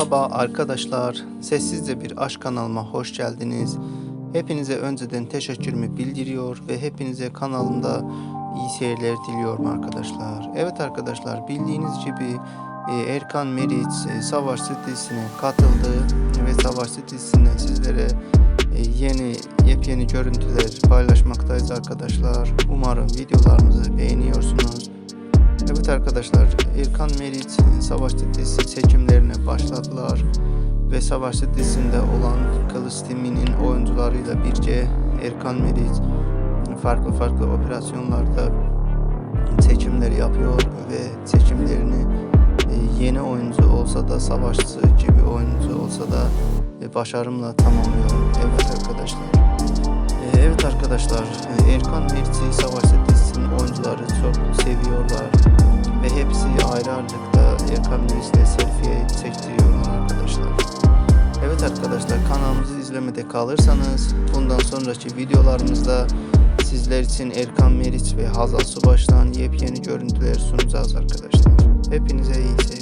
Merhaba arkadaşlar. Sessizce bir aşk kanalıma hoş geldiniz. Hepinize önceden teşekkürümü bildiriyor ve hepinize kanalımda iyi seyirler diliyorum arkadaşlar. Evet arkadaşlar bildiğiniz gibi e, Erkan Meriç e, Savaş sitesine katıldı ve Savaş sitesinden sizlere e, yeni yepyeni görüntüler paylaşmaktayız arkadaşlar. Umarım videolarımızı beğeniyorsunuz. Evet arkadaşlar Erkan Meriç Savaş Sitesi seçimlerine başladılar ve Savaş Sitesi'nde olan Kılıç timinin oyuncularıyla birce Erkan Meriç farklı farklı operasyonlarda seçimler yapıyor ve seçimlerini e, yeni oyuncu olsa da savaşçı gibi oyuncu olsa da e, başarımla tamamlıyor. Evet arkadaşlar. E, Evet arkadaşlar Erkan Meriç'i Savaş Sitesi'nin oyuncuları çok seviyorlar ve hepsi ayrı ayrılıkta Erkan Meriç'le selfie. Evet arkadaşlar kanalımızı izlemede kalırsanız bundan sonraki videolarımızda sizler için Erkan Meriç ve Hazal Subaş'tan yepyeni görüntüler sunacağız arkadaşlar. Hepinize iyi seyirler.